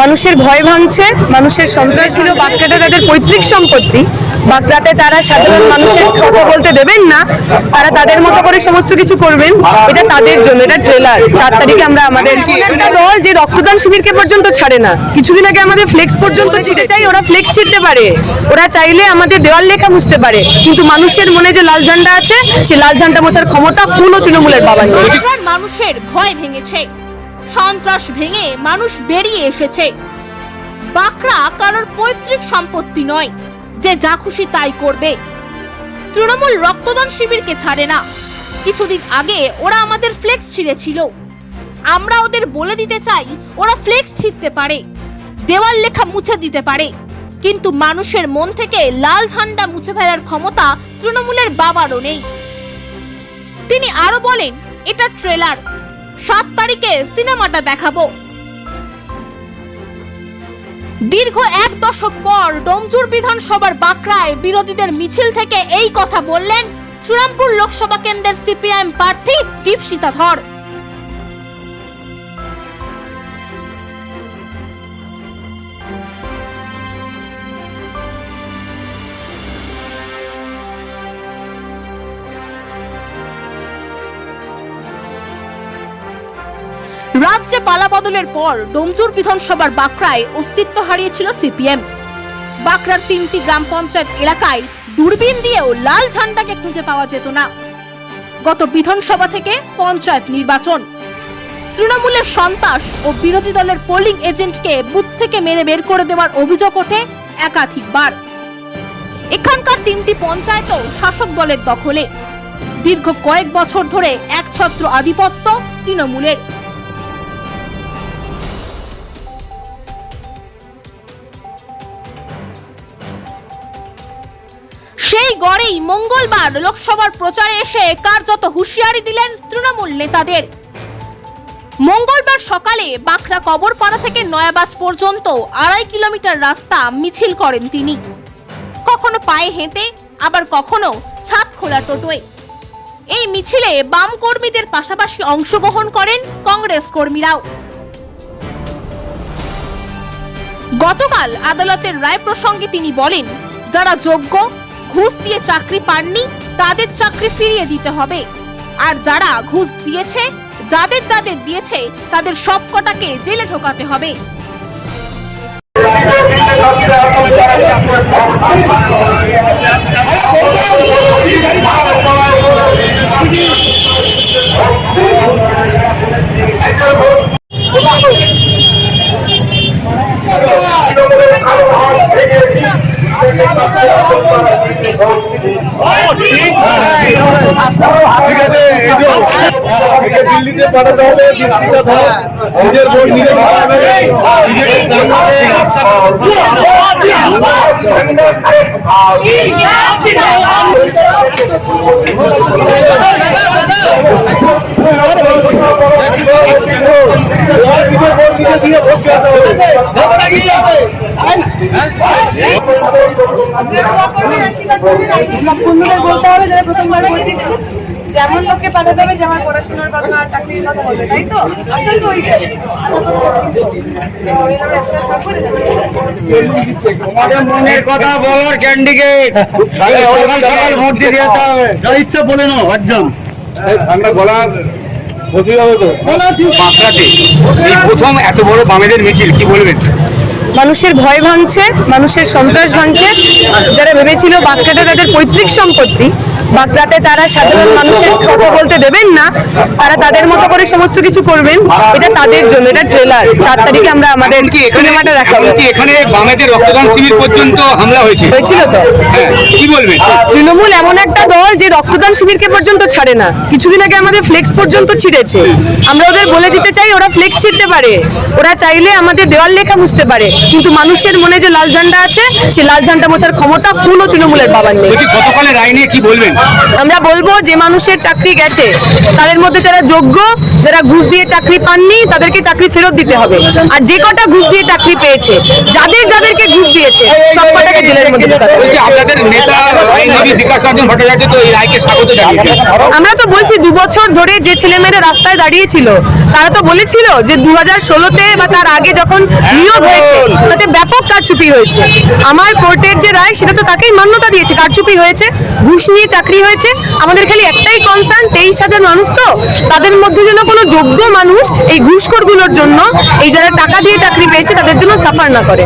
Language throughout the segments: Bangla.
মানুষের ভয় ভাঙছে, মানুষের সন্ত্রাস ছিল বাঁকড়াটা তাদের পৈতৃক সম্পত্তি বাঁকড়াতে তারা সাধারণ মানুষের কথা বলতে দেবেন না, তারা তাদের মতো করে সমস্ত কিছু করবেন, এটা তাদের জন্য, এটা ট্রেলার চার তারিখে আমরা আমাদের দল যে রক্তদান শিবিরকে পর্যন্ত ছাড়ে না, কিছুদিন আগে আমাদের ফ্লেক্স পর্যন্ত ছিঁড়ে চাই ওরা ফ্লেক্স ছিঁড়তে পারে। ওরা চাইলে আমাদের দেওয়াল লেখা মুছতে পারে, কিন্তু মানুষের মনে যে লাল ঝান্ডা আছে সেই লাল ঝান্ডা মোছার ক্ষমতা কোনো তৃণমূলের নেই। মানুষের ভয় ভেঙেছে। সন্ত্রাস ভেঙে মানুষ বেরিয়ে এসেছে। বাকরা কারোর পৈতৃক সম্পত্তি নয়, যে যা খুশি তাই করবে। তৃণমূল রক্তদান শিবিরকে ছাড়ে না। কিছুদিন আগে ওরা আমাদের ফ্লেক্স ছিঁড়েছিল। আমরা ওদের বলে দিতে চাই, ওরা ফ্লেক্স ছিঁড়তে পারে। দেওয়াল লেখা মুছে দিতে পারে। কিন্তু মানুষের মন থেকে লাল ঝান্ডা মুছে ফেলার ক্ষমতা তৃণমূলের বাবারও নেই। তিনি আরও বলেন, এটা ট্রেলার সাত তারিখে সিনেমাটা দেখাবো। দীর্ঘ এক দশক পর ডোমজুর বিধানসভার বাঁকড়ায় বিরোধীদের মিছিল থেকে এই কথা বললেন শ্রীরামপুর লোকসভা কেন্দ্রের সিপিআইএম প্রার্থী দীপশিতা ধর রাজ্যে পালাবদলের পর ডোমজুর বিধানসভার বাঁকড়ায় অস্তিত্ব হারিয়েছিল সিপিএম। বাঁকড়ার তিনটি গ্রাম পঞ্চায়েত এলাকায় দূরবীন দিয়েও লাল ঝান্ডাকে খুঁজে পাওয়া যেত না। গত বিধানসভা থেকে পঞ্চায়েত নির্বাচন। তৃণমূলের সন্ত্রাস ও বিরোধী দলের পোলিং এজেন্টকে বুথ থেকে মেরে বের করে দেওয়ার অভিযোগ ওঠে একাধিকবার। এখানকার তিনটি পঞ্চায়েতও শাসক দলের দখলে। দীর্ঘ কয়েক বছর ধরে একছত্র আধিপত্য তৃণমূলের। গড়েই মঙ্গলবার লোকসভার প্রচারে এসে কার্যত হুঁশিয়ারি দিলেন তৃণমূল নেতাদের। মঙ্গলবার সকালে বাখরা কবরপাড়া থেকে নয়াবাজ পর্যন্ত আড়াই কিলোমিটার রাস্তা মিছিল করেন তিনি। কখনো পায়ে হেঁটে, আবার কখনো ছাদ খোলা টোটোয়। এই মিছিলে বাম কর্মীদের পাশাপাশি অংশগ্রহণ করেন কংগ্রেস কর্মীরাও। গতকাল আদালতের রায় প্রসঙ্গে তিনি বলেন, যারা যোগ্য ঘুষ দিয়ে চাকরি পাননি, তাদের চাকরি ফিরিয়ে দিতে হবে। আর যারা ঘুষ দিয়েছে, যাদের যাদের দিয়েছে, তাদের সবকটাকে জেলে ঢোকাতে হবে ঠিক আছে এই যে দিল্লিতে পাঠাতে হবে দিল্লিতে ধর। নিজের নিজেকে নিজের দিয়ে ভোট পেতে হবে বলতে হবে যারা প্রথমবার ভোট দিচ্ছে যেমন লোককে পাঠাতে হবে যেমন পড়াশোনার কথা চাকরির কথা বলবে তাই তো? আসল তো ওইটাই। মনের কথা বলার ক্যান্ডিডেট সকাল সকাল ভোট দিয়ে যেতে হবে। যা ইচ্ছা বলে নাও একদম। ঠান্ডা গলা বসে যাবে তো? বাঁকড়াতে এই প্রথম এত বড় বামেদের মিছিল কি বলবেন? মানুষের ভয় ভাঙছে মানুষের সন্ত্রাস ভাঙছে। যারা ভেবেছিল বাঁকড়াটা তাদের পৈতৃক সম্পত্তি বাঁকড়াতে তারা সাধারণ মানুষের কথা বলতে দেবেন না তারা তাদের মতো করে সমস্ত কিছু করবেন এটা তাদের জন্য এটা ট্রেলার চার তারিখে আমরা আমাদের সিনেমাটা দেখাবো। এখানে বামেদের রক্তদান শিবির পর্যন্ত হামলা হয়েছে। হয়েছিল তো? হ্যাঁ কি বলবেন? তৃণমূল এমন একটা দল যে রক্তদান শিবিরকে পর্যন্ত ছাড়ে না। কিছুদিন আগে আমাদের ফ্লেক্স পর্যন্ত ছিঁড়েছে। আমরা ওদের বলে দিতে চাই ওরা ফ্লেক্স ছিঁড়তে পারে। ওরা চাইলে আমাদের দেওয়াল লেখা মুছতে পারে। কিন্তু মানুষের মনে যে লাল ঝান্ডা আছে সেই লাল ঝান্ডা মোছার ক্ষমতা কোনো তৃণমূলের বাবার নেই। গতকালের রায় নিয়ে কি বলবেন? আমরা বলব যে মানুষের চাকরি গেছে তাদের মধ্যে যারা যোগ্য যারা ঘুষ দিয়ে চাকরি পাননি তাদেরকে চাকরি ফেরত দিতে হবে। আর যে কটা ঘুষ দিয়ে চাকরি পেয়েছে যাদের যাদেরকে ঘুষ দিয়েছে সব কটাকে জেলের মধ্যে ঢোকাতে হবে। বলছি আপনাদের নেতা বিকাশ রঞ্জন ভট্টাচার্য তো এই রায়কে স্বাগত আমরা তো বলছি দু বছর ধরে যে ছেলেমেয়েরা রাস্তায় দাঁড়িয়েছিল তারা তো বলেছিল যে দু হাজার ষোলোতে বা তার আগে যখন নিয়োগ হয়েছে তাতে ব্যাপক কারচুপি হয়েছে। আমার কোর্টের যে রায় সেটা তো তাকেই মান্যতা দিয়েছে কারচুপি হয়েছে। ঘুষ নিয়ে চাকরি হয়েছে। আমাদের খালি একটাই কনসার্ন তেইশ হাজার মানুষ তো। তাদের মধ্যে যেন কোনো যোগ্য মানুষ এই ঘুষখোরগুলোর জন্য, এই যারা টাকা দিয়ে চাকরি পেয়েছে, তাদের জন্য সাফার না করে।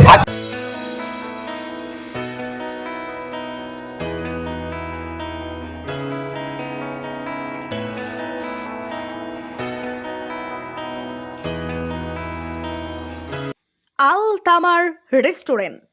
আল তামার রেস্টুরেন্ট।